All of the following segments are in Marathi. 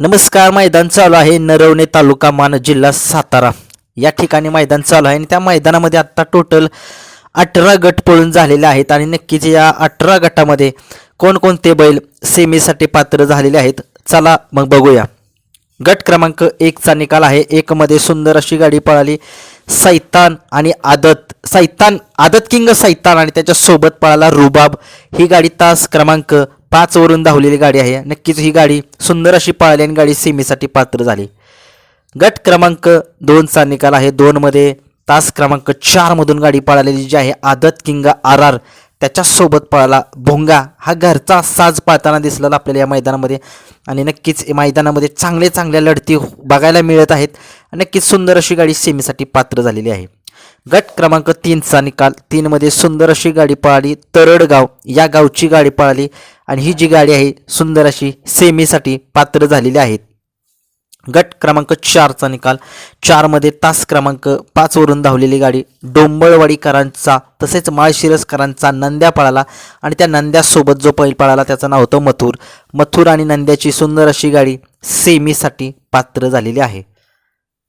नमस्कार मैदान चालू आहे. नरवणे तालुका मान जिल्हा सातारा. या ठिकाणी मैदान चालू आहे आणि त्या मैदानामध्ये आत्ता टोटल अठरा गट पळून झालेले आहेत आणि नक्कीच या अठरा गटामध्ये कोणकोणते बैल सेमीसाठी पात्र झालेले आहेत? चला मग बघूया. गट क्रमांक एकचा निकाल आहे. एकमध्ये सुंदर अशी गाडी पळाली. सैतान आणि आदत. सैतान आदत किंग सैतान आणि त्याच्यासोबत पळाला रुबाब. ही गाडी तास क्रमांक पाचवरून धावलेली गाडी आहे. नक्कीच ही गाडी सुंदर अशी पळाली आणि गाडी सेमीसाठी पात्र झाली. गट क्रमांक दोनचा निकाल आहे. दोनमध्ये तास क्रमांक चारमधून गाडी पळालेली जी आहे आदत किंग आर आर त्याच्यासोबत पळाला भोंगा. हा घरचा साज पळताना दिसलेला आपल्याला या मैदानामध्ये. आणि नक्कीच मैदानामध्ये चांगले चांगल्या लढती बघायला मिळत आहेत. नक्कीच सुंदर अशी गाडी सेमीसाठी पात्र झालेली आहे. गट क्रमांक तीनचा निकाल. तीनमध्ये सुंदर अशी गाडी पळाली. तरडगाव. या गावची गाडी पळाली. आणि ही जी गाडी आहे सुंदर अशी सेमीसाठी पात्र झालेली आहेत. गट क्रमांक चारचा निकाल. चारमध्ये तास क्रमांक पाचवरून धावलेली गाडी डोंबळवाडीकरांचा तसेच माळशिरसकरांचा नंद्या पळाला आणि त्या नंद्यासोबत जो पहिल पळाला त्याचं नाव होतं मथुर. मथुर आणि नंद्याची सुंदर अशी गाडी सेमीसाठी पात्र झालेली आहे.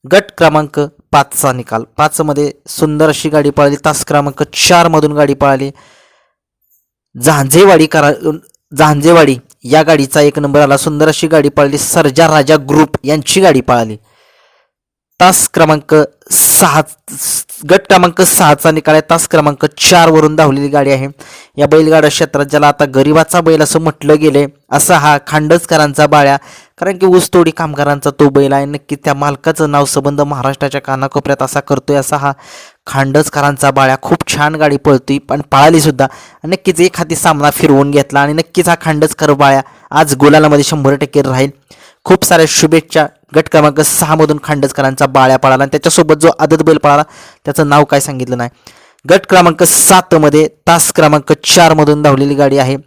गट क्रमांक पाचचा निकाल. पाचमध्ये सुंदर अशी गाडी पळाली. तास क्रमांक चारमधून गाडी पळाली. झांझेवाडीकरां झांजेवाडी या गाडीचा एक नंबर आला. सुंदर अशी गाडी पाळली. सरजा राजा ग्रुप यांची गाडी पाळली. तास क्रमांक सहा गट क्रमांक सहाचा निकाल आहे. तास क्रमांक चार वरून धावलेली गाडी आहे. या बैलगाडा क्षेत्रात ज्याला आता गरिबाचा बैल असं म्हटलं गेलंय असा हा खांडसकरांचा बाळ्या कारण की ऊसतोडी कामगारांचा तो बैल आहे. नक्की त्या मालकाचं नाव संबंध महाराष्ट्राच्या कानाकोपऱ्यात असा करतोय असा हा खांडसकरांचा बाळ्या खूप छान गाडी पळतोय पण पळाली सुद्धा. नक्कीच एक हाती सामना फिरवून घेतला आणि नक्कीच हा खांडसकर बाळ्या आज गोलालामध्ये शंभर टक्के राहील. खूप साऱ्या शुभेच्छा गट क्रमांक सहामधून खांडसकरांचा बाळ्या पळाला आणि त्याच्यासोबत जो आदत बैल पळाला त्याचं नाव काय सांगितलं नाही. गट क्रमांक सातमध्ये तास क्रमांक चारमधून धावलेली गाडी आहे.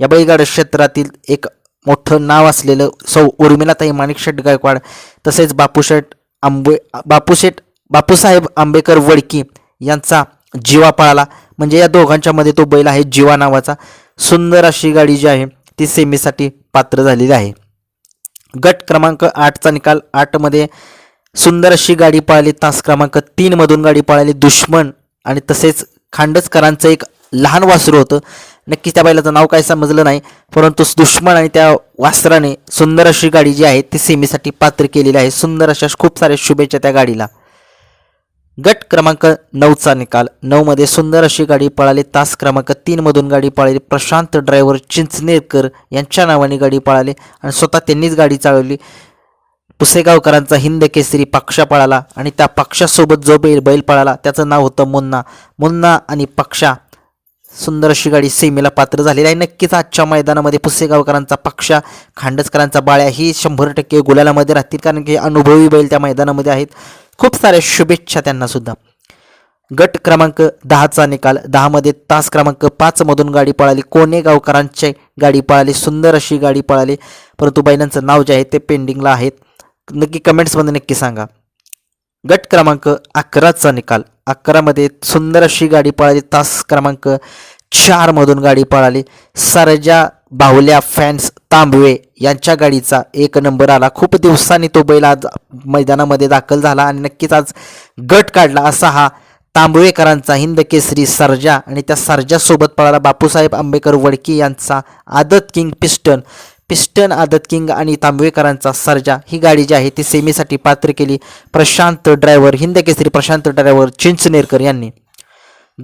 या बैलगाड्या क्षेत्रातील एक मोठं नाव असलेलं सौ उर्मिलाताई माणिकशेठ गायकवाड तसेच बापूशेठ आंबे बापूशेठ बापूसाहेब आंबेकर वडकी यांचा जीवा पळाला. म्हणजे या दोघांच्यामध्ये तो बैल आहे जीवा नावाचा. सुंदर अशी गाडी जी आहे ती सेमीसाठी पात्र झालेली आहे. गट क्रमांक आठचा निकाल. आठमध्ये सुंदर अशी गाडी पळाली. तास क्रमांक तीनमधून गाडी पळाली. दुश्मन आणि तसेच खांडसकरांचं एक लहान वासरू होतं. नक्कीच त्या बैलाचं नाव काय समजलं नाही परंतु दुश्मन आणि त्या वासराने सुंदर अशी गाडी जी आहे ती सेमीसाठी पात्र केलेली आहे. सुंदर अशा खूप साऱ्या शुभेच्छा त्या गाडीला. गट क्रमांक नऊचा निकाल. नऊमध्ये सुंदर अशी गाडी पळाली तास क्रमांक तीनमधून गाडी पळाली. प्रशांत ड्रायव्हर चिंचनेरकर यांच्या नावाने गाडी पळाली आणि स्वतः त्यांनीच गाडी चालवली. पुसेगावकरांचा हिंद केसरी पक्षा पळाला आणि त्या पक्षासोबत जो बैल बैल पळाला त्याचं नाव होतं मुन्ना. मुन्ना आणि पक्षा सुंदर अशी गाडी सेमीला पात्र झालेली आहे. नक्कीच आजच्या मैदानामध्ये पुसेगावकरांचा पक्षा खांडसकरांचा बाळ्या ही शंभर टक्के गुलालामध्ये राहतील कारण की अनुभवी बैल त्या मैदानामध्ये आहेत. खूप साऱ्या शुभेच्छा त्यांना सुद्धा. गट क्रमांक दहाचा निकाल. दहामध्ये तास क्रमांक पाचमधून गाडी पळाली. कोणे गावकरांची गाडी पळाली. सुंदर अशी गाडी पळाली. परंतु बैलांचं नाव जे आहे ते पेंडिंगला आहेत. नक्की कमेंट्समध्ये नक्की सांगा. गट क्रमांक अकराचा निकाल. अकरामध्ये सुंदर अशी गाडी पळाली. तास क्रमांक चारमधून गाडी पळाली. सरजा बाहुल्या फॅन्स तांबवे यांच्या गाडीचा एक नंबर आला. खूप दिवसांनी तो बैल आज मैदानामध्ये दाखल झाला आणि नक्कीच आज गट काढला असा हा तांबवेकरांचा हिंद केसरी सरजा. आणि त्या सरजासोबत पळाला बापूसाहेब आंबेकर वडकी यांचा आदत किंग पिस्टन. पिस्टन आदत किंग आणि तांबवेकरांचा सर्जा. ही गाडी जी आहे ती सेमीसाठी पात्र केली. प्रशांत ड्रायव्हर हिंद केसरी प्रशांत ड्रायव्हर चिंचनेरकर यांनी.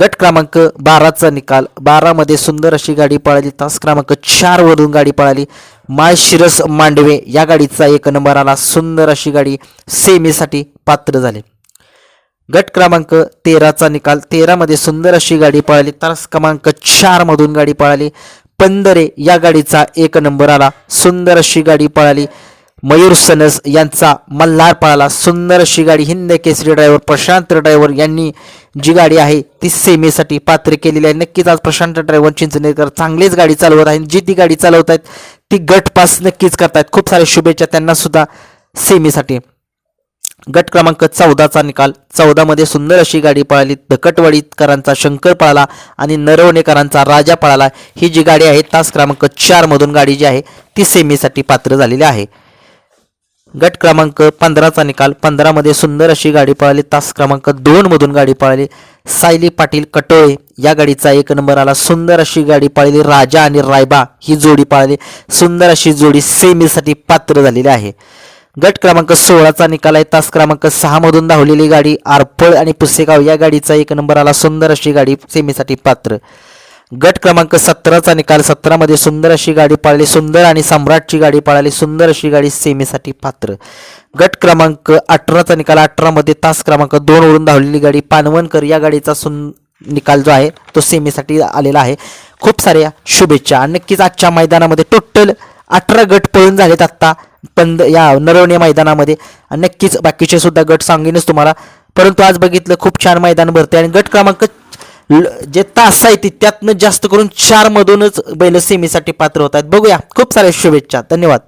गट क्रमांक बाराचा निकाल. बारामध्ये सुंदर अशी गाडी पळाली. तास क्रमांक चारवरून गाडी पळाली. माळशिरस मांडवे या गाडीचा एक नंबर आला. सुंदर अशी गाडी सेमीसाठी पात्र झाली. गट क्रमांक तेराचा निकाल. तेरामध्ये सुंदर अशी गाडी पळाली. तास क्रमांक चारमधून गाडी पळाली. पंधरे या गाडीचा एक नंबर आला. सुंदर अशी गाडी पळाली. मयूर सनस यांचा मल्हार पळाला. सुंदर अशी गाडी हिंद केसरी ड्रायव्हर प्रशांत ड्रायव्हर यांनी जी गाडी आहे ती सेमीसाठी पात्र केलेली आहे. नक्कीच आज प्रशांत ड्रायव्हर चिंचनेकर चांगलीच गाडी चालवत आहेत. जी ती गाडी चालवत आहेत ती गट पास नक्कीच करतायत. खूप साऱ्या शुभेच्छा त्यांना सुद्धा सेमीसाठी. गट क्रमांक चौदाचा निकाल. चौदामध्ये सुंदर अशी गाडी पळाली. धकटवाडीकरांचा शंकर पळाला आणि नरवणेकरांचा राजा पळाला. ही जी गाडी आहे तास क्रमांक चारमधून गाडी जी आहे ती सेमीसाठी पात्र झालेली आहे. गट क्रमांक पंधराचा निकाल. पंधरामध्ये सुंदर अशी गाडी पळाली. तास क्रमांक दोन मधून गाडी पळाली. सायली पाटील कटोळे या गाडीचा एक नंबर आला. सुंदर अशी गाडी पळाली. राजा आणि रायबा ही जोडी पळाली. सुंदर अशी जोडी सेमीसाठी पात्र झालेली आहे. गट क्रमांक सोळाचा निकाल आहे. तास क्रमांक सहा मधून धावलेली गाडी आरफळ आणि पुसेगाव या गाडीचा एक नंबर आला. सुंदर अशी गाडी सेमीसाठी पात्र. गट क्रमांक सतराचा निकाल सतरामध्ये सुंदर अशी गाडी पाळली. सुंदर आणि सम्राटची गाडी पाळाली. सुंदर अशी गाडी सेमीसाठी पात्र. गट क्रमांक अठराचा निकाल अठरामध्ये तास क्रमांक दोन वरून धावलेली गाडी पानवणकर या गाडीचा सुन निकाल जो आहे तो सेमीसाठी आलेला आहे. खूप साऱ्या शुभेच्छा. आणि नक्कीच आजच्या मैदानामध्ये टोटल अठरा गट पळून झालेत आत्ता. पंद या नरवणे मैदानामध्ये. आणि नक्कीच बाकीचे सुद्धा गट सांगेनच तुम्हाला. परंतु आज बघितलं खूप छान मैदान भरते आणि गट क्रमांक जे तास आहेत त्यातनं जास्त करून चारमधूनच बैल सेमीसाठी पात्र होत आहेत बघूया. खूप साऱ्या शुभेच्छा. धन्यवाद.